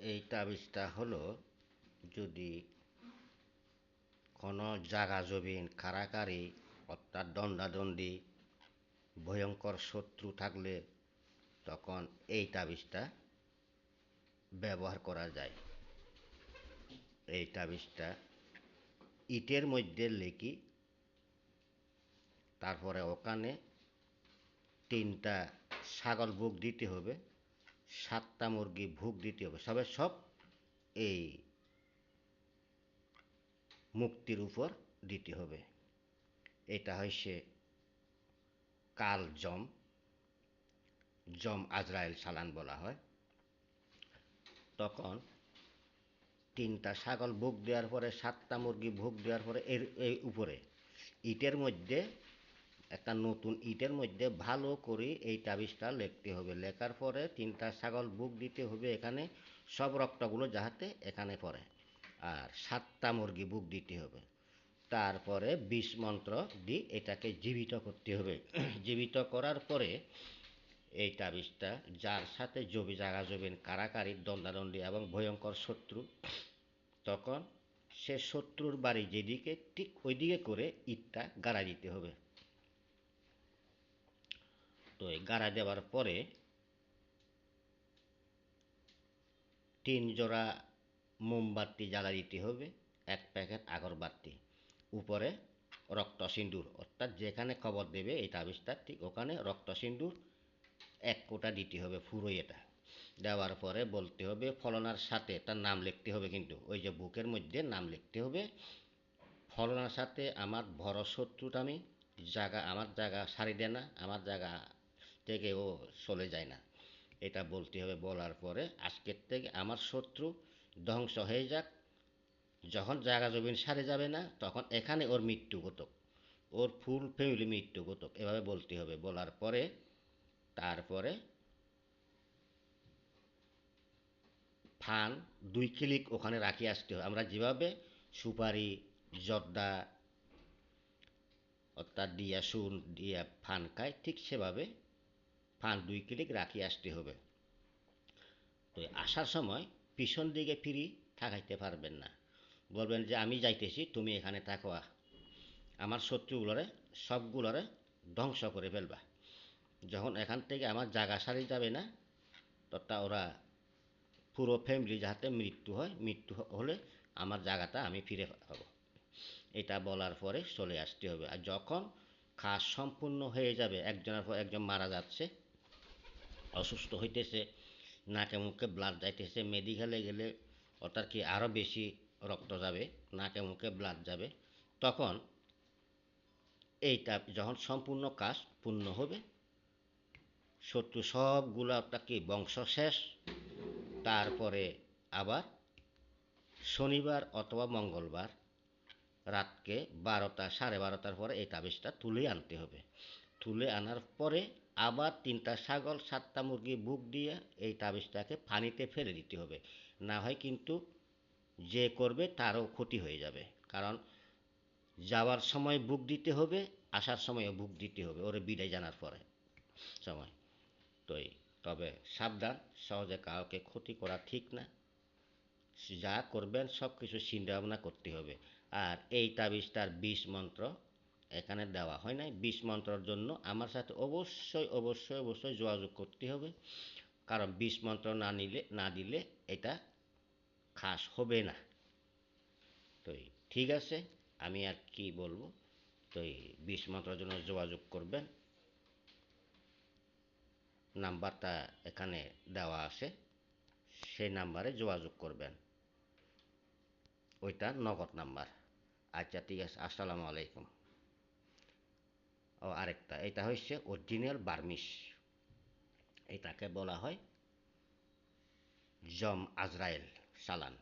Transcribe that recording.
এই তাবিজটা হলো, যদি কোনো জাগা জবিন কারাকারি অর্থাৎ দণ্ডাদণ্ডি, ভয়ঙ্কর শত্রু থাকলে তখন এই তাবিজটা ব্যবহার করা যায়। এই তাবিজটা ইটের মধ্যে লেখি, তারপরে ওখানে তিনটা ছাগল বুক দিতে হবে। সাতটা মুরগি ভোগ দিতে হবে। সবে সব এই মুক্তির উপর দিতে হবে। এটা হচ্ছে কাল জম জম আজরায়েল সালান বলা হয়। তখন তিনটা ছাগল ভোগ দেওয়ার পরে, সাতটা মুরগি ভোগ দেওয়ার পরে এর এই উপরে, ইটের মধ্যে একটা নতুন ইটের মধ্যে ভালো করে এই তাবিজটা লিখতে হবে। লেখার পরে তিনটা ছাগল বুক দিতে হবে এখানে, সব রক্তগুলো যাহাতে এখানে পড়ে। আর সাতটা মুরগি বুক দিতে হবে। তারপরে বিষ মন্ত্র দিয়ে এটাকে জীবিত করতে হবে। জীবিত করার পরে এই তাবিজটা যার সাথে জবি জাগা জবিন কারাকারি দণ্ডাদণ্ডি এবং ভয়ঙ্কর শত্রু, তখন সে শত্রুর বাড়ি যেদিকে, ঠিক ওইদিকে করে ইটটা গাড়া দিতে হবে। তো গাড়া দেওয়ার পরে তিন জোড়া মোমবাতি জ্বালা দিতে হবে, এক প্যাকেট আগরবাতি উপরে রক্ত সিন্দুর অর্থাৎ যেখানে খবর দেবে এই তাবিজটা ঠিক ওখানে রক্ত সিন্দুর এক কোটা দিতে হবে পুরোই এটা। দেওয়ার পরে বলতে হবে ফলনার সাথে, তার নাম লিখতে হবে কিন্তু, ওই যে বুকের মধ্যে নাম লিখতে হবে, ফলনার সাথে আমার বড় শত্রুটা আমি, জায়গা, আমার জায়গা সারি দেয় না আমার জায়গা থেকে ও চলে যায় না। এটা বলতে হবে বলার পরে আজকের থেকে আমার শত্রু ধ্বংস হয়ে যাক। যখন জায়গা জমিন সারে যাবে না, তখন এখানে ওর মৃত্যু ঘটক। ওর ফুল ফ্যামিলি মৃত্যু ঘটক। এভাবে বলতে হবে বলার পরে, তারপরে ফান দুই ক্লিক ওখানে রাখি আসতে হবে। আমরা যেভাবে সুপারি, জর্দা, অর্থাৎ দিয়া সুন দিয়া ফান খাই, ঠিক সেভাবে ফান দুই ক্লিক রাখি আসতে হবে। তো আসার সময় পিছন দিকে ফিরি থাকাইতে পারবেন না। বলবেন যে, আমি যাইতেছি, তুমি এখানে থাকো আমার শত্রুগুলোরে, সবগুলোরে ধ্বংস করে ফেলবা। যখন এখান থেকে আমার জায়গা সারি যাবে না তথা ওরা পুরো ফ্যামিলি যাতে মৃত্যু হয়, মৃত্যু হলে আমার জায়গাটা আমি ফিরে পাবো। এটা বলার পরে চলে আসতে হবে। আর যখন খাস সম্পূর্ণ হয়ে যাবে, একজনের পর একজন মারা যাচ্ছে অসুস্থ হইতেছে, নাকে মুখে ব্লাড যাইতেছে মেডিকেলে গেলে অর্থাৎ কি আরও বেশি রক্ত যাবে, নাকে মুখে ব্লাড যাবে, তখন এইটা যখন সম্পূর্ণ কাজ পূর্ণ হবে, শত্রু সবগুলো অর্থাৎ কি বংশ শেষ তারপরে আবার শনিবার অথবা মঙ্গলবার রাতকে বারোটা, সাড়ে বারোটার পরে এই তাবিজটা তুলে আনতে হবে। তুলে আনার পরে আবার তিনটা ছাগল, সাতটা মুরগি বুক দিয়ে এই তাবিজটাকে পানিতে ফেলে দিতে হবে। না হয় কিন্তু যে করবে তারও ক্ষতি হয়ে যাবে। কারণ যাওয়ার সময় বুক দিতে হবে, আসার সময়ও বুক দিতে হবে। ওরে বিদায় জানার পরে সময়। তো তবে সাবধান, সহজে কাউকে ক্ষতি করা ঠিক না। যা করবেন সব কিছু চিন্তা ভাবনা করতে হবে। আর এই তাবিজটার বিষ মন্ত্র এখানে দেওয়া হয় নাই। বিষ মন্ত্রর জন্য আমার সাথে অবশ্যই অবশ্যই অবশ্যই যোগাযোগ করতে হবে। কারণ বিষ মন্ত্র না নিলে, না দিলে এটা খাস হবে না। তো ঠিক আছে, আমি আর কি বলব? তো বিষ মন্ত্রের জন্য যোগাযোগ করবেন। নাম্বারটা এখানে দেওয়া আছে, সেই নাম্বারে যোগাযোগ করবেন। ওইটা নগদ নাম্বার। আচ্ছা ঠিক আছে, আসসালামু আলাইকুম। ও আরেকটা এটা হচ্ছে অরিজিনাল বার্মিশ এটাকে বলা হয় জম আজরায়েল সালান।